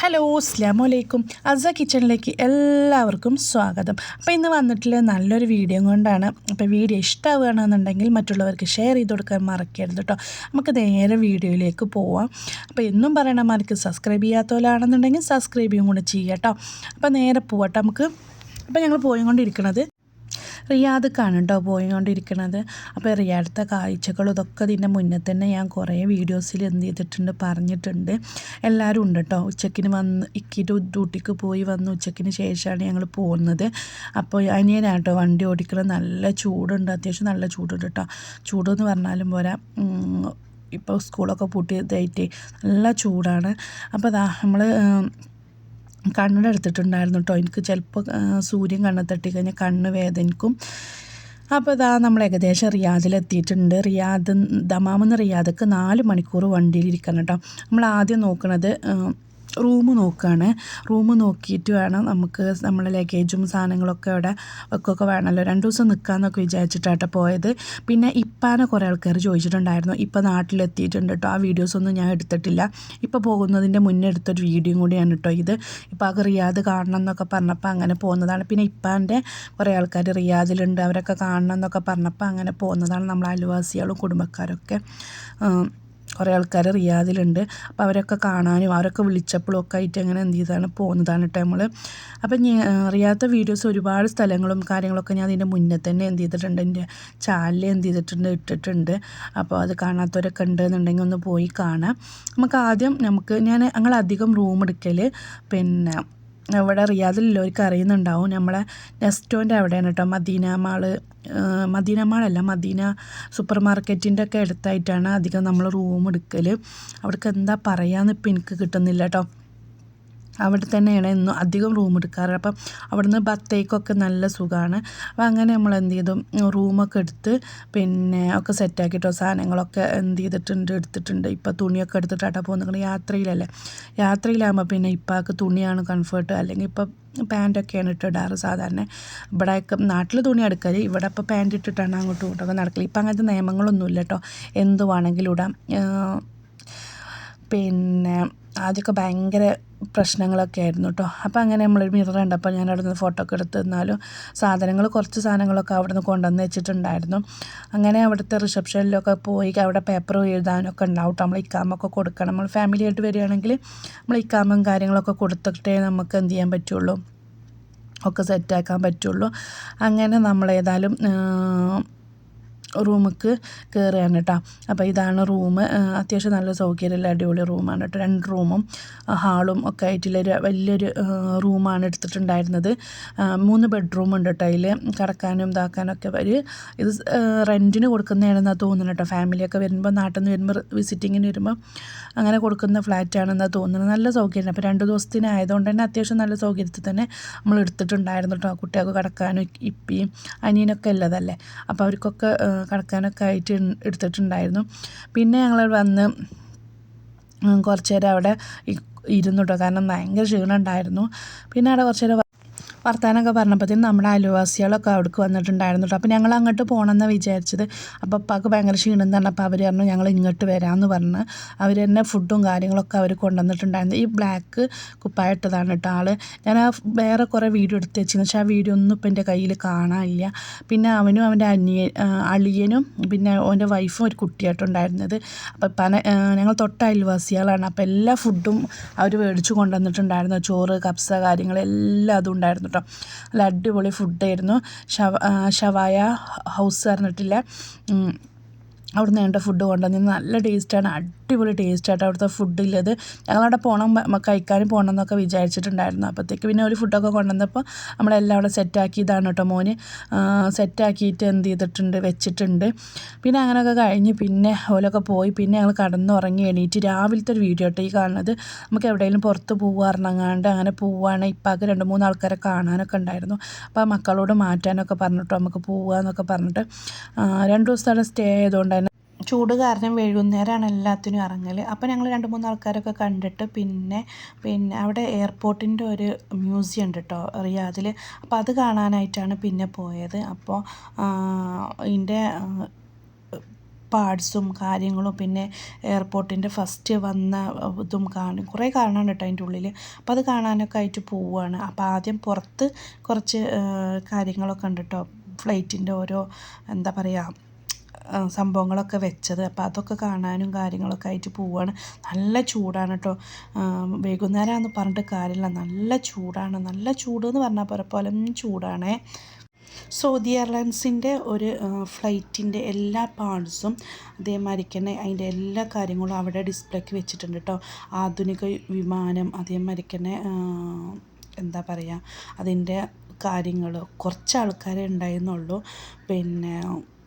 Hello അസ്ലാം വലൈക്കും അസ കിച്ചണിലേക്ക് എല്ലാവർക്കും സ്വാഗതം. അപ്പോൾ ഇന്ന് വന്നിട്ടുള്ള നല്ലൊരു വീഡിയോ കൊണ്ടാണ് അപ്പോൾ വീഡിയോ ഇഷ്ടമാവുകയാണെന്നുണ്ടെങ്കിൽ മറ്റുള്ളവർക്ക് ഷെയർ ചെയ്ത് കൊടുക്കാൻ മറക്കരുത് കേട്ടോ നമുക്ക് നേരെ വീഡിയോയിലേക്ക് പോവാം. അപ്പോൾ എന്നും പറയണ മാർക്ക് സബ്സ്ക്രൈബ് ചെയ്യാത്തവരാണെന്നുണ്ടെങ്കിൽ സബ്സ്ക്രൈബ് കൂടെ ചെയ്യാം കേട്ടോ അപ്പോൾ നേരെ പോവാം നമുക്ക്. അപ്പോൾ ഞങ്ങൾ പോയിക്കൊണ്ടിരിക്കുന്നത് റിയാദക്കാണ് കേട്ടോ പോയിക്കൊണ്ടിരിക്കുന്നത് അപ്പോൾ റിയാദത്തെ കാഴ്ചകളും ഇതൊക്കെ ഇതിന്റെ മുന്നേ തന്നെ ഞാൻ കുറേ വീഡിയോസിൽ എന്ത് ചെയ്തിട്ടുണ്ട് പറഞ്ഞിട്ടുണ്ട്. എല്ലാവരും ഉണ്ട് കേട്ടോ ഉച്ചക്കിന് വന്ന് ഇക്കിട്ട് ഡ്യൂട്ടിക്ക് പോയി വന്ന് ഉച്ചക്കിന് ശേഷമാണ് ഞങ്ങൾ പോകുന്നത്. അപ്പോൾ അനിയനാണ് കേട്ടോ വണ്ടി ഓടിക്കുന്നത് നല്ല ചൂടുണ്ട്. അത്യാവശ്യം നല്ല ചൂടുണ്ട് കേട്ടോ ചൂടെന്ന് പറഞ്ഞാലും പോരാ. ഇപ്പോൾ സ്കൂളൊക്കെ പൂട്ടിയതായിട്ട് നല്ല ചൂടാണ്. അപ്പോൾ അതാ നമ്മൾ കണ്ണട എടുത്തിട്ടുണ്ടായിരുന്നു കേട്ടോ എനിക്ക് ചിലപ്പോൾ സൂര്യൻ കണ്ണ് തട്ടി കഴിഞ്ഞാൽ കണ്ണ് വേദനിക്കും. അപ്പോൾ ഇതാ നമ്മൾ ഏകദേശം റിയാദിലെത്തിയിട്ടുണ്ട്. റിയാദ് ദമാമെന്ന് റിയാദക്ക് നാല് മണിക്കൂർ വണ്ടിയിൽ വണ്ടിയിലിരിക്കണം കേട്ടോ നമ്മൾ ആദ്യം നോക്കുന്നത് റൂം നോക്കുകയാണ് റൂം നോക്കിയിട്ട് വേണം നമുക്ക് നമ്മളെ ലഗേജും സാധനങ്ങളൊക്കെ അവിടെ വെക്കൊക്കെ വേണമല്ലോ. രണ്ട് ദിവസം നിൽക്കാമെന്നൊക്കെ വിചാരിച്ചിട്ടാട്ടോ പോയത്. പിന്നെ ഇപ്പാനെ കുറേ ആൾക്കാർ ചോദിച്ചിട്ടുണ്ടായിരുന്നു. ഇപ്പോൾ നാട്ടിലെത്തിയിട്ടുണ്ട് കേട്ടോ ആ വീഡിയോസൊന്നും ഞാൻ എടുത്തിട്ടില്ല. ഇപ്പോൾ പോകുന്നതിന്റെ മുന്നേ എടുത്തൊരു വീഡിയോയും കൂടിയാണ് കേട്ടോ ഇത്. ഇപ്പോൾ അത് റിയാദ് കാണണം എന്നൊക്കെ പറഞ്ഞപ്പോൾ അങ്ങനെ പോകുന്നതാണ്. പിന്നെ ഇപ്പാന്റെ കുറേ ആൾക്കാർ റിയാദിലുണ്ട്. അവരൊക്കെ കാണണം എന്നൊക്കെ പറഞ്ഞപ്പോൾ അങ്ങനെ പോകുന്നതാണ് നമ്മൾ അയൽവാസികളും കുടുംബക്കാരൊക്കെ. കുറേ ആൾക്കാർ റിയാദിലുണ്ട്. അപ്പോൾ അവരൊക്കെ കാണാനും അവരൊക്കെ വിളിച്ചപ്പോഴും ഒക്കെ ആയിട്ട് അങ്ങനെ എന്ത് ചെയ്താണ് പോകുന്നതാണ് കേട്ടോ നമ്മൾ അപ്പം അറിയാത്ത വീഡിയോസ് ഒരുപാട് സ്ഥലങ്ങളും കാര്യങ്ങളൊക്കെ ഞാൻ അതിന്റെ മുന്നേ തന്നെ എന്ത് ചെയ്തിട്ടുണ്ട് എന്റെ ചാനലിൽ എന്ത് ചെയ്തിട്ടുണ്ട് ഇട്ടിട്ടുണ്ട്. അപ്പോൾ അത് കാണാത്തവരൊക്കെ ഉണ്ടെന്നുണ്ടെങ്കിൽ ഒന്ന് പോയി കാണാം. നമുക്ക് ആദ്യം നമുക്ക് ഞാൻ ഞങ്ങൾ അധികം റൂം എടുക്കൽ പിന്നെ ഇവിടെ റിയാദിലുള്ളവർക്ക് അറിയുന്നുണ്ടാവും. നമ്മളെ നെസ്റ്റോന്റെ അവിടെയാണ് കേട്ടോ. മദീന മാൾ മദീന മാളല്ല മദീന സൂപ്പർ മാർക്കറ്റിന്റെ ഒക്കെ അടുത്തായിട്ടാണ് അധികം നമ്മൾ റൂം എടുക്കൽ അവിടേക്ക് എന്താ പറയാമെന്ന് ഇപ്പം എനിക്ക് കിട്ടുന്നില്ല കേട്ടോ. അവിടെ തന്നെയാണ് എന്നും അധികം റൂം എടുക്കാറ്. അപ്പം അവിടുന്ന് ബത്തേക്കൊക്കെ നല്ല സുഖമാണ് അപ്പം അങ്ങനെ നമ്മൾ എന്ത് ചെയ്തു? റൂമൊക്കെ എടുത്ത് പിന്നെ ഒക്കെ സെറ്റാക്കിയിട്ടോ സാധനങ്ങളൊക്കെ എന്ത് ചെയ്തിട്ടുണ്ട് എടുത്തിട്ടുണ്ട്. ഇപ്പം തുണിയൊക്കെ എടുത്തിട്ടാട്ടോ പോകുന്നത്. യാത്രയിലല്ലേ? യാത്രയിലാകുമ്പോൾ പിന്നെ ഇപ്പാക്ക് തുണിയാണ് കംഫർട്ട് അല്ലെങ്കിൽ ഇപ്പം പാന്റൊക്കെയാണ് ഇട്ടിടാറ് സാധാരണ. ഇവിടെ നാട്ടിൽ തുണി എടുക്കൽ. ഇവിടെ ഇപ്പോൾ പാന്റ് ഇട്ടിട്ടാണ് അങ്ങോട്ടും ഇങ്ങോട്ടൊക്കെ നടക്കൽ. ഇപ്പം അങ്ങനത്തെ നിയമങ്ങളൊന്നുമില്ല കേട്ടോ. എന്ത് വേണമെങ്കിലും ഇടാം. പിന്നെ ആദ്യമൊക്കെ ഭയങ്കര പ്രശ്നങ്ങളൊക്കെ ആയിരുന്നു കേട്ടോ അപ്പോൾ അങ്ങനെ നമ്മളൊരു മിറർ കണ്ടപ്പോൾ ഞാൻ അവിടെ നിന്ന് ഫോട്ടോ ഒക്കെ എടുത്ത് തന്നാലും സാധനങ്ങൾ കുറച്ച് സാധനങ്ങളൊക്കെ അവിടെ നിന്ന് കൊണ്ടുവന്ന് വെച്ചിട്ടുണ്ടായിരുന്നു. അങ്ങനെ അവിടുത്തെ റിസപ്ഷനിലൊക്കെ പോയി അവിടെ പേപ്പർ എഴുതാനൊക്കെ ഉണ്ടാവും കേട്ടോ നമ്മൾ ഇക്കാമൊക്കെ കൊടുക്കണം. നമ്മൾ ഫാമിലി ആയിട്ട് വരികയാണെങ്കിൽ നമ്മൾ ഇക്കാമും കാര്യങ്ങളൊക്കെ കൊടുത്തിട്ടേ നമുക്ക് എന്ത് ചെയ്യാൻ പറ്റുള്ളൂ? ഒക്കെ സെറ്റാക്കാൻ പറ്റുള്ളൂ. അങ്ങനെ നമ്മൾ ഏതായാലും റൂമിക്ക് കയറുകയാണ് കേട്ടോ. അപ്പോൾ ഇതാണ് റൂം അത്യാവശ്യം നല്ല സൗകര്യമുള്ള അടിപൊളി റൂമാണ് കേട്ടോ. രണ്ട് റൂമും ഹാളും ഒക്കെ ആയിട്ടുള്ളൊരു വലിയൊരു റൂമാണ് എടുത്തിട്ടുണ്ടായിരുന്നത്. മൂന്ന് ബെഡ്റൂം ഉണ്ട് കേട്ടോ അതിൽ കിടക്കാനും ഇതാക്കാനൊക്കെ ഒരു ഇത് റെന്റിന് കൊടുക്കുന്നതാണെന്നാണ് തോന്നുന്നത് കേട്ടോ. ഫാമിലിയൊക്കെ വരുമ്പോൾ നാട്ടിൽ നിന്ന് വരുമ്പോൾ വിസിറ്റിങ്ങിന് വരുമ്പോൾ അങ്ങനെ കൊടുക്കുന്ന ഫ്ലാറ്റാണെന്നാണ് തോന്നുന്നത്. നല്ല സൗകര്യം അപ്പോൾ രണ്ട് ദിവസത്തിനായതുകൊണ്ട് തന്നെ അത്യാവശ്യം നല്ല സൗകര്യത്തിൽ തന്നെ നമ്മൾ എടുത്തിട്ടുണ്ടായിരുന്നു കേട്ടോ. കുട്ടികൾക്ക് കിടക്കാനും ഇപ്പിയും അനിയനൊക്കെ ഉള്ളതല്ലേ. അപ്പോൾ അവർക്കൊക്കെ കിടക്കാനൊക്കെ ആയിട്ട് എടുത്തിട്ടുണ്ടായിരുന്നു. പിന്നെ ഞങ്ങൾ വന്ന് കുറച്ച് നേരം അവിടെ ഇരുന്നു കേട്ടോ കാരണം ഭയങ്കര ക്ഷീണം ഉണ്ടായിരുന്നു പിന്നെ അവിടെ കുറച്ച് നേരം വർത്താനമൊക്കെ പറഞ്ഞപ്പോഴത്തേനും നമ്മുടെ അയൽവാസികളൊക്കെ അവിടേക്ക് വന്നിട്ടുണ്ടായിരുന്നു കേട്ടോ. അപ്പോൾ ഞങ്ങൾ അങ്ങോട്ട് പോകണമെന്നാണ് വിചാരിച്ചത്. അപ്പോൾ അപ്പാക്ക് ഭയങ്കര ക്ഷീണം തന്നെ. അപ്പോൾ അവർ പറഞ്ഞു ഞങ്ങൾ ഇങ്ങോട്ട് വരാമെന്ന് പറഞ്ഞ് അവർ തന്നെ ഫുഡും കാര്യങ്ങളൊക്കെ അവർ കൊണ്ടുവന്നിട്ടുണ്ടായിരുന്നു. ഈ ബ്ലാക്ക് കുപ്പായിട്ടതാണ് കേട്ടോ ആൾ ഞാൻ ആ വേറെ കുറേ വീഡിയോ എടുത്ത് വെച്ചിരുന്നു. പക്ഷേ ആ വീഡിയോ ഒന്നും ഇപ്പം എന്റെ കയ്യിൽ കാണാനില്ല. പിന്നെ അവനും അവന്റെ അനിയൻ അളിയനും പിന്നെ അവന്റെ വൈഫും ഒരു കുട്ടിയായിട്ടുണ്ടായിരുന്നത്. അപ്പോൾ പന ഞങ്ങൾ തൊട്ട അയൽവാസികളാണ്. അപ്പോൾ എല്ലാ ഫുഡും അവർ മേടിച്ച് കൊണ്ടുവന്നിട്ടുണ്ടായിരുന്നു. ചോറ് കപ്സ കാര്യങ്ങളെല്ലാം അതും ഉണ്ടായിരുന്നു കേട്ടോ. നല്ല അടിപൊളി ഫുഡായിരുന്നു ഷവ ഷവായ ഹൗസ് പറഞ്ഞിട്ടില്ല? അവിടുന്ന് വേണ്ട ഫുഡ് കൊണ്ടുവന്നിരുന്നു നല്ല ടേസ്റ്റാണ് അടിപൊളി ടേസ്റ്റായിട്ട് അവിടുത്തെ ഫുഡില്ലത് ഞങ്ങളവിടെ പോകണം കഴിക്കാനും പോകണം എന്നൊക്കെ വിചാരിച്ചിട്ടുണ്ടായിരുന്നു. അപ്പോഴത്തേക്ക് പിന്നെ ഒരു ഫുഡൊക്കെ കൊണ്ടുവന്നപ്പോൾ നമ്മളെല്ലാം അവിടെ സെറ്റാക്കിയതാണ് കേട്ടോ മോന്. സെറ്റാക്കിയിട്ട് എന്ത് ചെയ്തിട്ടുണ്ട് വെച്ചിട്ടുണ്ട്. പിന്നെ അങ്ങനെയൊക്കെ കഴിഞ്ഞ് പിന്നെ ഓലൊക്കെ പോയി. പിന്നെ ഞങ്ങൾ കടന്നുറങ്ങി എണീറ്റ് രാവിലത്തെ ഒരു വീഡിയോ കേട്ടോ ഈ കാണുന്നത്. നമുക്ക് എവിടെയെങ്കിലും പുറത്ത് പോകാറുണ്ടെങ്ങാണ്ട് അങ്ങനെ പോവുകയാണെങ്കിൽ ഇപ്പാക്ക് രണ്ട് മൂന്ന് ആൾക്കാരെ കാണാനൊക്കെ ഉണ്ടായിരുന്നു. അപ്പോൾ മക്കളോട് മാറ്റാനൊക്കെ പറഞ്ഞിട്ടോ നമുക്ക് പോവുക എന്നൊക്കെ പറഞ്ഞിട്ട് രണ്ട് ദിവസത്തെ സ്റ്റേ ആയതുകൊണ്ട് ചൂട് കാരണം വൈകുന്നേരമാണ് എല്ലാത്തിനും ഇറങ്ങൽ അപ്പോൾ ഞങ്ങൾ രണ്ട് മൂന്ന് ആൾക്കാരൊക്കെ കണ്ടിട്ട് പിന്നെ പിന്നെ അവിടെ എയർപോർട്ടിന്റെ ഒരു മ്യൂസിയം ഉണ്ട് കേട്ടോ റിയാദിൽ അപ്പോൾ അത് കാണാനായിട്ടാണ് പിന്നെ പോയത്. അപ്പോൾ ഇതിന്റെ പാർട്സും കാര്യങ്ങളും പിന്നെ എയർപോർട്ടിന്റെ ഫസ്റ്റ് വന്ന ഇതും കാണും കുറേ കാണാൻ കേട്ടോ അതിന്റെ ഉള്ളിൽ അപ്പോൾ അത് കാണാനൊക്കെ ആയിട്ട് പോവുകയാണ് അപ്പോൾ ആദ്യം പുറത്ത് കുറച്ച് കാര്യങ്ങളൊക്കെ ഉണ്ട് കേട്ടോ ഫ്ലൈറ്റിന്റെ ഓരോ എന്താ പറയുക സംഭവങ്ങളൊക്കെ വെച്ചത്. അപ്പോൾ അതൊക്കെ കാണാനും കാര്യങ്ങളൊക്കെ ആയിട്ട് പോവുകയാണ് നല്ല ചൂടാണ് കേട്ടോ വൈകുന്നേരമാണെന്ന് പറഞ്ഞിട്ട് കാര്യമില്ല നല്ല ചൂടാണ്. നല്ല ചൂട് എന്ന് പറഞ്ഞാൽ പോലെ പോലെ ചൂടാണേ. സൗദി എയർലൈൻസിന്റെ ഒരു ഫ്ലൈറ്റിന്റെ എല്ലാ പാർട്സും അതേമാതിരിക്ക് തന്നെ അതിന്റെ എല്ലാ കാര്യങ്ങളും അവിടെ ഡിസ്പ്ലേക്ക് വെച്ചിട്ടുണ്ട് കേട്ടോ ആധുനിക വിമാനം അതേമാതിരിക്ക് തന്നെ എന്താ പറയുക അതിന്റെ കാര്യങ്ങൾ കുറച്ച് ആൾക്കാരെ ഉണ്ടായിരുന്നുള്ളൂ. പിന്നെ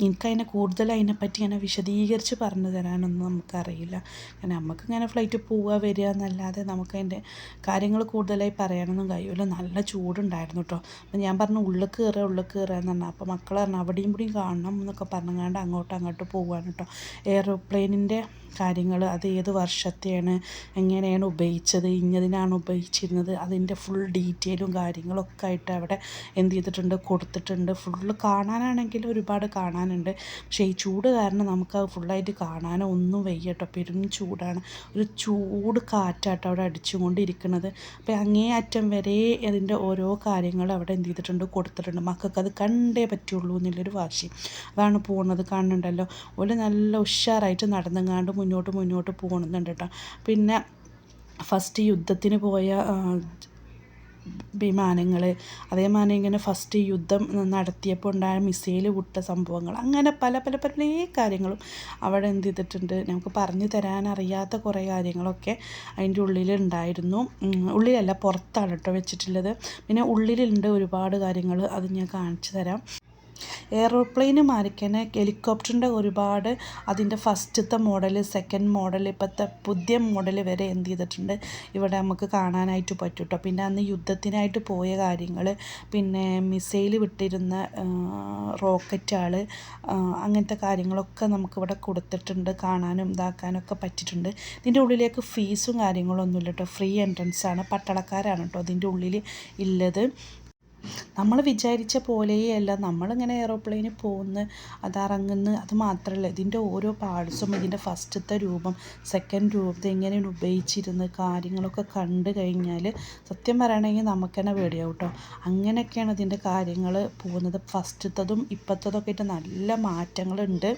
എനിക്കതിനെ കൂടുതൽ അതിനെപ്പറ്റി ഇങ്ങനെ വിശദീകരിച്ച് പറഞ്ഞു തരാനൊന്നും നമുക്കറിയില്ല. കാരണം നമുക്ക് ഇങ്ങനെ ഫ്ലൈറ്റ് പോവുക വരിക എന്നല്ലാതെ നമുക്കതിന്റെ കാര്യങ്ങൾ കൂടുതലായി പറയാനൊന്നും കഴിയുമല്ലോ നല്ല ചൂടുണ്ടായിരുന്നു കേട്ടോ അപ്പം ഞാൻ പറഞ്ഞു ഉള്ളിൽ കയറുക ഉള്ളിൽ കയറുക എന്ന് പറഞ്ഞാൽ അപ്പോൾ മക്കൾ പറഞ്ഞു അവിടെയും കൂടിയും കാണണം എന്നൊക്കെ പറഞ്ഞുകൊണ്ട് അങ്ങോട്ടും അങ്ങോട്ട് പോവുകയാണ് കേട്ടോ എയറോപ്ലെയിനിന്റെ കാര്യങ്ങൾ അത് ഏത് വർഷത്തെയാണ് എങ്ങനെയാണ് ഉപയോഗിച്ചത് ഇന്നതിനാണ് ഉപയോഗിച്ചിരുന്നത് അതിന്റെ ഫുൾ ഡീറ്റെയിലും കാര്യങ്ങളൊക്കെ ആയിട്ട് അവിടെ എന്ത് ചെയ്തിട്ടുണ്ട് കൊടുത്തിട്ടുണ്ട്. ഫുള്ള് കാണാനാണെങ്കിൽ ഒരുപാട് കാണാനുണ്ട്. പക്ഷേ ഈ ചൂട് കാരണം നമുക്ക് അത് ഫുള്ളായിട്ട് കാണാനോ ഒന്നും വയ്യ കേട്ടോ. പെരും ചൂടാണ്. ഒരു ചൂട് കാറ്റാട്ടോ അവിടെ അടിച്ചുകൊണ്ടിരിക്കുന്നത്. അപ്പോൾ അങ്ങേ അറ്റം വരെ അതിന്റെ ഓരോ കാര്യങ്ങൾ അവിടെ എന്ത് ചെയ്തിട്ടുണ്ട് കൊടുത്തിട്ടുണ്ട്. മക്കൾക്ക് അത് കണ്ടേ പറ്റുള്ളൂ എന്നുള്ളൊരു വാശി. അതാണ് പോകുന്നത് കാണുന്നുണ്ടല്ലോ. ഒരു നല്ല ഉഷാറായിട്ട് നടന്നുങ്ങാണ്ട് മുന്നോട്ട് മുന്നോട്ട് പോകുന്നുണ്ട് കേട്ടോ. പിന്നെ ഫസ്റ്റ് യുദ്ധത്തിന് പോയ വിമാനങ്ങൾ അതേമാതിരി ഇങ്ങനെ ഫസ്റ്റ് യുദ്ധം നടത്തിയപ്പോൾ ഉണ്ടായ മിസൈൽ വിട്ട സംഭവങ്ങൾ അങ്ങനെ പല പല പല കാര്യങ്ങളും അവിടെ എന്ത് ചെയ്തിട്ടുണ്ട് നമുക്ക് പറഞ്ഞു തരാൻ അറിയാത്ത കുറേ കാര്യങ്ങളൊക്കെ അതിന്റെ ഉള്ളിലുണ്ടായിരുന്നു ഉള്ളിലല്ല പുറത്താണ് കേട്ടോ വെച്ചിട്ടുള്ളത്. പിന്നെ ഉള്ളിലുണ്ട് ഒരുപാട് കാര്യങ്ങൾ അത് ഞാൻ കാണിച്ചു തരാം. എയ്റോപ്ലെയിന് മാറിക്കന്നെ ഹെലികോപ്റ്ററിന്റെ ഒരുപാട് അതിന്റെ ഫസ്റ്റത്തെ മോഡൽ സെക്കൻഡ് മോഡൽ ഇപ്പോഴത്തെ പുതിയ മോഡൽ വരെ എന്ത് ചെയ്തിട്ടുണ്ട്. ഇവിടെ നമുക്ക് കാണാനായിട്ട് പറ്റൂട്ടോ പിന്നെ അന്ന് യുദ്ധത്തിനായിട്ട് പോയ കാര്യങ്ങൾ പിന്നെ മിസൈൽ വിട്ടിരുന്ന റോക്കറ്റുകൾ അങ്ങനത്തെ കാര്യങ്ങളൊക്കെ നമുക്കിവിടെ കൊടുത്തിട്ടുണ്ട് കാണാനും ഇതാക്കാനൊക്കെ പറ്റിയിട്ടുണ്ട്. ഇതിന്റെ ഉള്ളിലേക്ക് ഫീസും കാര്യങ്ങളൊന്നുമില്ല കേട്ടോ ഫ്രീ എൻട്രൻസ് ആണ് പട്ടാളക്കാരാണ് കേട്ടോ അതിന്റെ ഉള്ളിൽ ഉള്ളത് നമ്മൾ വിചാരിച്ച പോലെയല്ല. നമ്മളിങ്ങനെ എയ്റോപ്ലെയിനിൽ പോകുന്ന അതിറങ്ങുന്ന അത് മാത്രമല്ല ഇതിന്റെ ഓരോ പാർട്സും ഇതിന്റെ ഫസ്റ്റത്തെ രൂപം സെക്കൻഡ് രൂപത്തെ എങ്ങനെയാണ് ഉപയോഗിച്ചിരുന്ന് കാര്യങ്ങളൊക്കെ കണ്ടു കഴിഞ്ഞാൽ സത്യം പറയുകയാണെങ്കിൽ നമുക്ക് തന്നെ പേടിയാവും കേട്ടോ അങ്ങനെയൊക്കെയാണ് ഇതിന്റെ കാര്യങ്ങൾ പോകുന്നത്. ഫസ്റ്റത്തതും ഇപ്പോഴത്തതൊക്കെ ആയിട്ട് നല്ല മാറ്റങ്ങളുണ്ട്.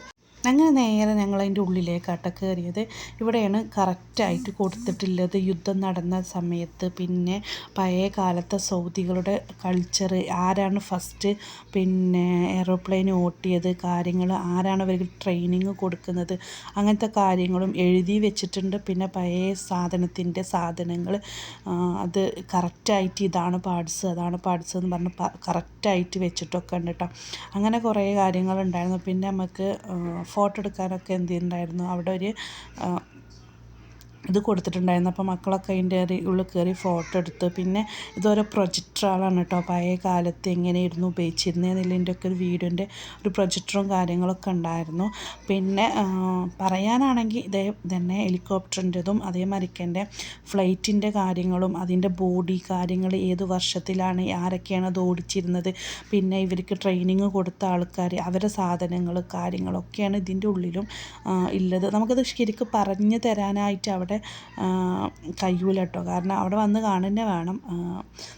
അങ്ങനെ നേരെ ഞങ്ങൾ അതിന്റെ ഉള്ളിലേക്കാട്ട കയറിയത് ഇവിടെയാണ് കറക്റ്റായിട്ട് കൊടുത്തിട്ടുള്ളത്. യുദ്ധം നടന്ന സമയത്ത് പിന്നെ പഴയ കാലത്തെ സൗദികളുടെ കൾച്ചർ ആരാണ് ഫസ്റ്റ് പിന്നെ എയറോപ്ലെയിൻ ഓട്ടിയത് കാര്യങ്ങൾ ആരാണ് അവർക്ക് ട്രെയിനിങ് കൊടുക്കുന്നത് അങ്ങനത്തെ കാര്യങ്ങളും എഴുതി വെച്ചിട്ടുണ്ട്. പിന്നെ പഴയ സാധനത്തിന്റെ സാധനങ്ങൾ അത് കറക്റ്റായിട്ട് ഇതാണ് പാർട്സ് അതാണ് പാർട്സ് എന്ന് പറഞ്ഞ് കറക്റ്റായിട്ട് വെച്ചിട്ടൊക്കെ ഉണ്ട് കേട്ടോ അങ്ങനെ കുറേ കാര്യങ്ങളുണ്ടായിരുന്നു. പിന്നെ നമുക്ക് ഫോട്ടോ എടുക്കാനൊക്കെ എന്ത് ചെയ്യുന്നുണ്ടായിരുന്നു അവിടെ ഒരു ഇത് കൊടുത്തിട്ടുണ്ടായിരുന്നു. അപ്പോൾ മക്കളൊക്കെ അതിന്റെ ഉള്ളിൽ കയറി ഫോട്ടോ എടുത്ത് പിന്നെ ഇതൊരു പ്രൊജക്ടറാണ് കേട്ടോ. പഴയ കാലത്ത് എങ്ങനെയായിരുന്നു ഉപയോഗിച്ചിരുന്നതെന്നുള്ളതിന്റെ ഒക്കെ ഒരു വീഡിയോന്റെ ഒരു പ്രൊജക്ടറും കാര്യങ്ങളൊക്കെ ഉണ്ടായിരുന്നു. പിന്നെ പറയാനാണെങ്കിൽ ഇതേ തന്നെ ഹെലികോപ്റ്ററിന്റെതും അതേ ഫ്ലൈറ്റിന്റെ കാര്യങ്ങളും അതിന്റെ ബോഡി കാര്യങ്ങൾ ഏത് വർഷത്തിലാണ് ആരൊക്കെയാണ് അത് ഓടിച്ചിരുന്നത്. പിന്നെ ഇവർക്ക് ട്രെയിനിങ് കൊടുത്ത ആൾക്കാർ അവരുടെ സാധനങ്ങൾ കാര്യങ്ങളൊക്കെയാണ് ഇതിന്റെ ഉള്ളിലും ഉള്ളത് നമുക്കത് ശരിക്കും പറഞ്ഞു തരാനായിട്ട് അവിടെ അവിടെ കഴിയൂല കേട്ടോ കാരണം അവിടെ വന്ന് കാണുന്നേ വേണം.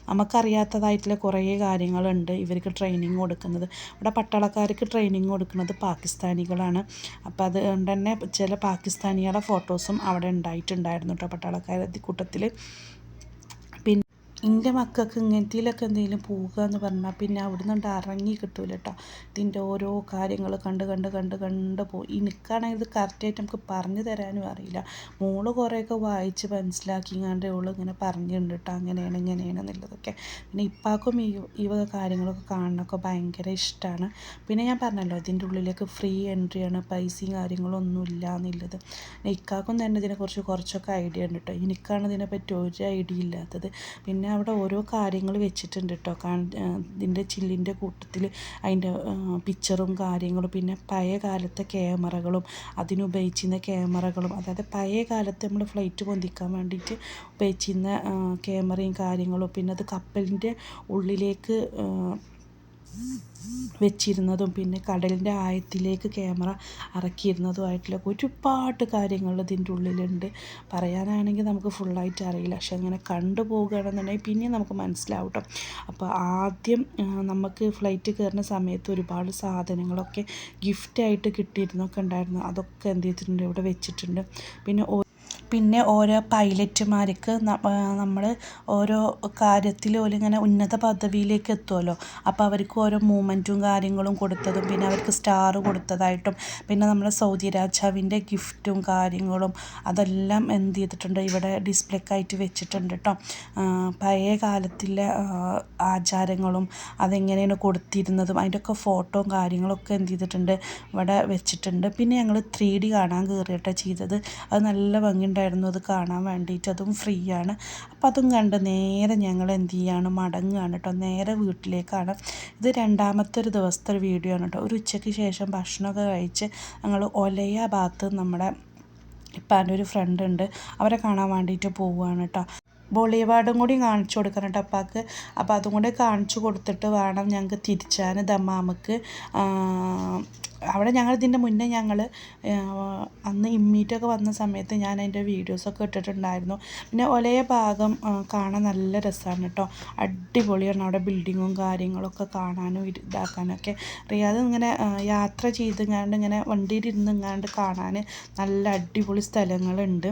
നമുക്കറിയാത്തതായിട്ടുള്ള കുറേ കാര്യങ്ങളുണ്ട് ഇവർക്ക് ട്രെയിനിങ് കൊടുക്കുന്നത്. ഇവിടെ പട്ടാളക്കാർക്ക് ട്രെയിനിങ് കൊടുക്കുന്നത് പാകിസ്ഥാനികളാണ്. അപ്പോൾ അതുകൊണ്ട് തന്നെ ചില പാകിസ്ഥാനികളുടെ ഫോട്ടോസും അവിടെ ഉണ്ടായിട്ടുണ്ടായിരുന്നു കേട്ടോ പട്ടാളക്കാരുടെ കൂട്ടത്തിൽ എന്റെ മക്കൾക്ക് ഇങ്ങനത്തേലൊക്കെ എന്തെങ്കിലും പോവുക എന്ന് പറഞ്ഞാൽ പിന്നെ അവിടെ നിന്ന് ഇറങ്ങി കിട്ടൂല കേട്ടോ ഇതിന്റെ ഓരോ കാര്യങ്ങൾ കണ്ട് കണ്ട് കണ്ട് കണ്ട് പോയി എനിക്കാണെങ്കിൽ ഇത് കറക്റ്റായിട്ട് നമുക്ക് പറഞ്ഞു തരാനും അറിയില്ല. മോൾ കുറേയൊക്കെ വായിച്ച് മനസ്സിലാക്കിങ്ങാണ്ട് ഓൾ ഇങ്ങനെ പറഞ്ഞിട്ടുണ്ട് കേട്ടോ അങ്ങനെയാണ് ഇങ്ങനെയാണ് എന്നുള്ളതൊക്കെ. പിന്നെ ഇപ്പാക്കും ഈ ഈ വക കാര്യങ്ങളൊക്കെ കാണാനൊക്കെ ഭയങ്കര ഇഷ്ടമാണ് പിന്നെ ഞാൻ പറഞ്ഞല്ലോ ഇതിന്റെ ഉള്ളിലേക്ക് ഫ്രീ എൻട്രിയാണ് പൈസയും കാര്യങ്ങളൊന്നും ഇല്ല എന്നുള്ളത്. ഇക്കാക്കും തന്നെ ഇതിനെക്കുറിച്ച് കുറച്ചൊക്കെ ഐഡിയ ഉണ്ട് കേട്ടോ എനിക്കാണ് ഇതിനെപ്പറ്റി ഒരു ഐഡിയ ഇല്ലാത്തത്. പിന്നെ അവിടെ ഓരോ കാര്യങ്ങൾ വെച്ചിട്ടുണ്ട് കേട്ടോ ഇതിന്റെ ചില്ലിന്റെ കൂട്ടത്തിൽ അതിന്റെ പിക്ചറും കാര്യങ്ങളും പിന്നെ പഴയ കാലത്തെ ക്യാമറകളും അതിനുപയോഗിച്ചിരുന്ന ക്യാമറകളും അതായത് പഴയ കാലത്ത് നമ്മൾ ഫ്ലൈറ്റ് പൊന്തിക്കാൻ വേണ്ടിയിട്ട് ഉപയോഗിച്ചിരുന്ന ക്യാമറയും കാര്യങ്ങളും പിന്നെ അത് കപ്പലിന്റെ ഉള്ളിലേക്ക് വെച്ചിരുന്നതും പിന്നെ കടലിന്റെ ആയത്തിലേക്ക് ക്യാമറ ഇറക്കിയിരുന്നതുമായിട്ടുള്ള ഒരുപാട് കാര്യങ്ങൾ ഇതിന്റെ ഉള്ളിലുണ്ട്. പറയാനാണെങ്കിൽ നമുക്ക് ഫുള്ളായിട്ട് അറിയില്ല. പക്ഷെ അങ്ങനെ കണ്ടു പോകുകയാണെന്നുണ്ടെങ്കിൽ പിന്നെ നമുക്ക് മനസ്സിലാവും അപ്പോൾ ആദ്യം നമുക്ക് ഫ്ലൈറ്റ് കയറുന്ന സമയത്ത് ഒരുപാട് സാധനങ്ങളൊക്കെ ഗിഫ്റ്റായിട്ട് കിട്ടിയിരുന്നൊക്കെ ഉണ്ടായിരുന്നു. അതൊക്കെ എന്ത് ചെയ്തിട്ടുണ്ട്? ഇവിടെ വെച്ചിട്ടുണ്ട്. പിന്നെ പിന്നെ ഓരോ പൈലറ്റുമാർക്ക് നമ്മൾ ഓരോ കാര്യത്തിൽ ഓലിങ്ങനെ ഉന്നത പദവിയിലേക്ക് എത്തുമല്ലോ അപ്പോൾ അവർക്ക് ഓരോ മൂമെന്റും കാര്യങ്ങളും കൊടുത്തതും പിന്നെ അവർക്ക് സ്റ്റാർ കൊടുത്തതായിട്ടും പിന്നെ നമ്മൾ സൗദി രാജാവിന്റെ ഗിഫ്റ്റും കാര്യങ്ങളും അതെല്ലാം എന്ത് ചെയ്തിട്ടുണ്ട് ഇവിടെ ഡിസ്പ്ലേക്കായിട്ട് വെച്ചിട്ടുണ്ട് കേട്ടോ പഴയ കാലത്തിലെ ആചാരങ്ങളും അതെങ്ങനെയാണ് കൊടുത്തിരുന്നതും അതിന്റെയൊക്കെ ഫോട്ടോയും കാര്യങ്ങളൊക്കെ എന്ത് ചെയ്തിട്ടുണ്ട് ഇവിടെ വെച്ചിട്ടുണ്ട്. പിന്നെ ഞങ്ങൾ ത്രീ ഡി കാണാൻ കയറിയിട്ടാണ് ചെയ്തത്. അത് നല്ല ഭംഗിയുണ്ടായിരുന്നു ഉണ്ടായിരുന്നു അത് കാണാൻ വേണ്ടിയിട്ട്. അതും ഫ്രീ ആണ്. അപ്പോൾ അതും കണ്ട് നേരെ ഞങ്ങൾ എന്ത് ചെയ്യാണ്? മടങ്ങുകയാണ് കേട്ടോ. നേരെ വീട്ടിലേക്കാണ്. ഇത് രണ്ടാമത്തെ ഒരു ദിവസത്തെ ഒരു വീഡിയോ ആണ് കേട്ടോ. ഒരു ഉച്ചയ്ക്ക് ശേഷം ഭക്ഷണമൊക്കെ കഴിച്ച് ഞങ്ങൾ ഒലയ ഭാഗത്ത് നമ്മുടെ ഇപ്പം ഒരു ഫ്രണ്ട് ഉണ്ട്. അവരെ കാണാൻ വേണ്ടിയിട്ട് പോവുകയാണ് കേട്ടോ. ബോളിവാർഡും കൂടി കാണിച്ചു കൊടുക്കണം കേട്ടോ അപ്പാക്ക് അപ്പോൾ അതും കൂടി കാണിച്ചു കൊടുത്തിട്ട് വേണം ഞങ്ങൾക്ക് തിരിച്ചാൻ. ദമ്മാമക്ക് അവിടെ ഞങ്ങൾ ഇതിന്റെ മുന്നേ ഞങ്ങൾ അന്ന് ഇമ്മീറ്റൊക്കെ വന്ന സമയത്ത് ഞാൻ അതിന്റെ വീഡിയോസൊക്കെ ഇട്ടിട്ടുണ്ടായിരുന്നു. പിന്നെ ഒലയ ഭാഗം കാണാൻ നല്ല രസമാണ് കേട്ടോ. അടിപൊളിയാണ് അവിടെ ബിൽഡിങ്ങും കാര്യങ്ങളൊക്കെ കാണാനും ഇതാക്കാനൊക്കെ. റിയാദ് ഇങ്ങനെ യാത്ര ചെയ്തിങ്ങാണ്ട് ഇങ്ങനെ വണ്ടിയിൽ ഇരുന്നിങ്ങാണ്ട് കാണാൻ നല്ല അടിപൊളി സ്ഥലങ്ങളുണ്ട്.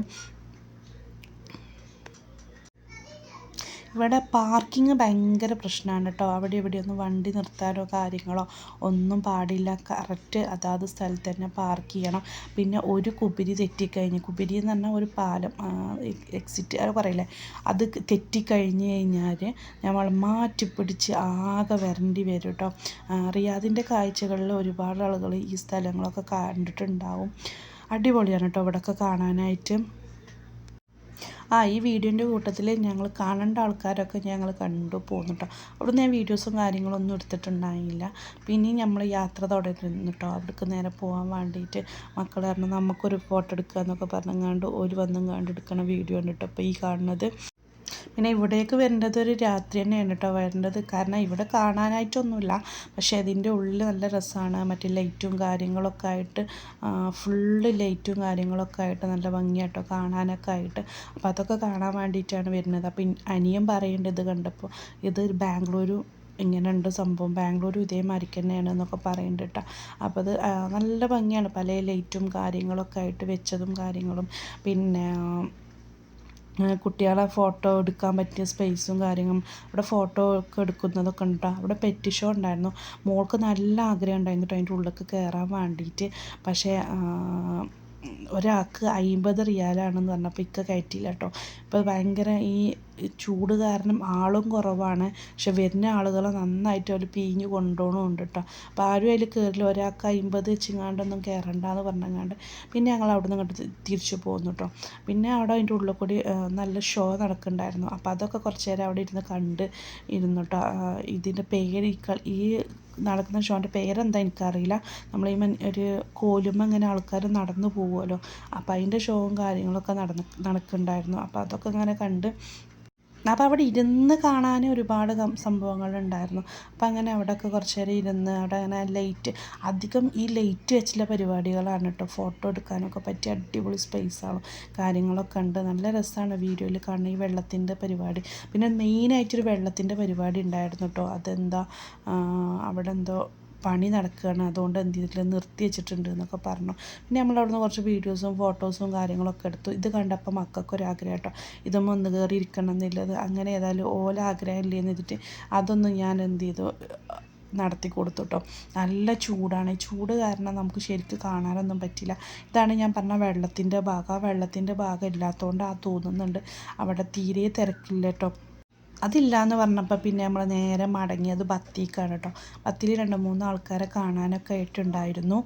ഇവിടെ പാർക്കിംഗ് ഭയങ്കര പ്രശ്നമാണ് കേട്ടോ. അവിടെ ഇവിടെയൊന്നും വണ്ടി നിർത്താനോ കാര്യങ്ങളോ ഒന്നും പാടില്ല. കറക്റ്റ് അതാത് സ്ഥലത്ത് തന്നെ പാർക്ക് ചെയ്യണം. പിന്നെ ഒരു കുബിരി തെറ്റിക്കഴിഞ്ഞ് കുബിരി എന്ന് പറഞ്ഞാൽ ഒരു പാലം എക്സിറ്റ് അത് പറയില്ലേ? അത് തെറ്റിക്കഴിഞ്ഞ് കഴിഞ്ഞാൽ നമ്മൾ മാറ്റിപ്പിടിച്ച് ആകെ വരേണ്ടി വരും കേട്ടോ. റിയാദിന്റെ കാഴ്ചകളിൽ ഒരുപാട് ആളുകൾ ഈ സ്ഥലങ്ങളൊക്കെ കണ്ടിട്ടുണ്ടാവും. അടിപൊളിയാണ് കേട്ടോ ഇവിടെയൊക്കെ കാണാനായിട്ട്. ആ ഈ വീഡിയോന്റെ കൂട്ടത്തിൽ ഞങ്ങൾ കാണേണ്ട ആൾക്കാരൊക്കെ ഞങ്ങൾ കണ്ടു പോന്നു അവിടെ ഞാൻ വീഡിയോസും കാര്യങ്ങളൊന്നും എടുത്തിട്ടുണ്ടായില്ല. പിന്നെയും നമ്മൾ യാത്ര തുടരുന്നു അവിടേക്ക് നേരെ പോകാൻ വേണ്ടിയിട്ട് മക്കൾ പറഞ്ഞു നമുക്കൊരു ഫോട്ടോ എടുക്കുക എന്നൊക്കെ പറഞ്ഞങ്ങാണ്ട് ഒരു വന്നും കണ്ടെടുക്കണ വീഡിയോ ഉണ്ട് കേട്ടോ അപ്പോൾ ഈ കാണുന്നത് പിന്നെ ഇവിടേക്ക് വരേണ്ടത് ഒരു രാത്രി തന്നെയാണ് കേട്ടോ വരേണ്ടത്. കാരണം ഇവിടെ കാണാനായിട്ടൊന്നുമില്ല. പക്ഷേ അതിന്റെ ഉള്ളിൽ നല്ല രസമാണ് മറ്റേ ലൈറ്റും കാര്യങ്ങളൊക്കെ ആയിട്ട് ഫുള്ള് ലൈറ്റും കാര്യങ്ങളൊക്കെ ആയിട്ട് നല്ല ഭംഗിയായിട്ടോ കാണാനൊക്കെ ആയിട്ട്. അപ്പോൾ അതൊക്കെ കാണാൻ വേണ്ടിയിട്ടാണ് വരുന്നത്. അപ്പം അനിയൻ പറയേണ്ടത് ഇത് കണ്ടപ്പോൾ ഇത് ബാംഗ്ലൂരു ഇങ്ങനെ ഉണ്ട് സംഭവം. ബാംഗ്ലൂർ ഇതേമാതിരിക്ക് തന്നെയാണ് എന്നൊക്കെ പറയുന്നുണ്ട് കേട്ടോ അപ്പോൾ അത് നല്ല ഭംഗിയാണ്. പല ലൈറ്റും കാര്യങ്ങളൊക്കെ ആയിട്ട് വെച്ചതും കാര്യങ്ങളും. പിന്നെ കുട്ടികളെ ഫോട്ടോ എടുക്കാൻ പറ്റിയ സ്പേസും കാര്യങ്ങളും അവിടെ ഫോട്ടോ ഒക്കെ എടുക്കുന്നതൊക്കെ ഉണ്ട്? അവിടെ പെറ്റ് ഷോ ഉണ്ടായിരുന്നു. മോൾക്ക് നല്ല ആഗ്രഹം ഉണ്ടായിരുന്നു അതിന്റെ ഉള്ളിലേക്ക് കയറാൻ വേണ്ടിയിട്ട്. പക്ഷേ ഒരാൾക്ക് അമ്പത് റിയാലാണെന്ന് പറഞ്ഞപ്പോൾ ഇക്ക കയറ്റിയില്ല കേട്ടോ. ഇപ്പോൾ ഭയങ്കര ഈ ചൂട് കാരണം ആളും കുറവാണ്. പക്ഷെ വരുന്ന ആളുകൾ നന്നായിട്ട് അവർ പീഞ്ഞ് കൊണ്ടുപോകണമുണ്ട് കേട്ടോ അപ്പോൾ ആരും അതിൽ കയറില്ല ഒരാൾക്ക് അമ്പത് വെച്ചിങ്ങാണ്ടൊന്നും കയറണ്ടെന്ന് പറഞ്ഞങ്ങാണ്ട് പിന്നെ ഞങ്ങൾ അവിടെ നിന്ന് ഇങ്ങോട്ട് തിരിച്ചു പോന്നു കേട്ടോ പിന്നെ അവിടെ അതിന്റെ ഉള്ളിൽ കൂടി നല്ല ഷോ നടക്കുന്നുണ്ടായിരുന്നു അപ്പോൾ അതൊക്കെ കുറച്ച് നേരം അവിടെ ഇരുന്ന് കണ്ട് ഇരുന്നു കേട്ടോ ഇതിന്റെ പേര് ഈ നടക്കുന്ന ഷോന്റെ പേരെന്താ എനിക്കറിയില്ല. നമ്മൾ ഈ ഒരു കോലുമ ഇങ്ങനെ ആൾക്കാർ നടന്നു പോകുമല്ലോ അപ്പോൾ അതിന്റെ ഷോവും കാര്യങ്ങളൊക്കെ നടന്ന് നടക്കുന്നുണ്ടായിരുന്നു അപ്പോൾ അതൊക്കെ ഇങ്ങനെ കണ്ട് അപ്പോൾ അവിടെ ഇരുന്ന് കാണാൻ ഒരുപാട് സംഭവങ്ങളുണ്ടായിരുന്നു അപ്പോൾ അങ്ങനെ അവിടെയൊക്കെ കുറച്ച് നേരം ഇരുന്ന് അവിടെ അങ്ങനെ ലൈറ്റ് അധികം ഈ ലൈറ്റ് വെച്ചുള്ള പരിപാടികളാണ് കേട്ടോ. ഫോട്ടോ എടുക്കാനൊക്കെ പറ്റിയ അടിപൊളി സ്പേസാണ് കാര്യങ്ങളൊക്കെ ഉണ്ട്. നല്ല രസമാണ് വീഡിയോയിൽ കാണുന്ന ഈ വെള്ളത്തിന്റെ പരിപാടി. പിന്നെ മെയിനായിട്ടൊരു വെള്ളത്തിന്റെ പരിപാടി ഉണ്ടായിരുന്നു കേട്ടോ. അതെന്താ അവിടെ എന്തോ പണി നടക്കുകയാണ് അതുകൊണ്ട് എന്ത് ചെയ്തിട്ടില്ല നിർത്തി വെച്ചിട്ടുണ്ട് എന്നൊക്കെ പറഞ്ഞു. പിന്നെ നമ്മൾ അവിടുന്ന് കുറച്ച് വീഡിയോസും ഫോട്ടോസും കാര്യങ്ങളൊക്കെ എടുത്തു. ഇത് കണ്ടപ്പോൾ മക്കൾക്കൊരാഗ്രഹം കേട്ടോ ഇതൊന്നും ഒന്ന് കയറി ഇരിക്കണം എന്നുള്ളത് അങ്ങനെ ഏതായാലും ഓല ആഗ്രഹം ഇല്ലേ എന്ന് വെച്ചിട്ട് അതൊന്നും ഞാൻ എന്ത് ചെയ്തു? നടത്തി കൊടുത്തു കേട്ടോ നല്ല ചൂടാണ്. ചൂട് കാരണം നമുക്ക് ശരിക്കും കാണാനൊന്നും പറ്റില്ല. ഇതാണ് ഞാൻ പറഞ്ഞ വെള്ളത്തിന്റെ ഭാഗം. ആ വെള്ളത്തിന്റെ ഭാഗം ഇല്ലാത്തതുകൊണ്ട് ആ തോന്നുന്നുണ്ട്. അവിടെ തീരെ തിരക്കില്ല കേട്ടോ അതില്ല എന്ന് പറഞ്ഞപ്പോൾ പിന്നെ നമ്മൾ നേരെ മടങ്ങിയത് ബത്തിക്കാണ് കേട്ടോ ബത്തിയിൽ രണ്ട് മൂന്ന് ആൾക്കാരെ കാണാനൊക്കെ ആയിട്ടുണ്ടായിരുന്നു.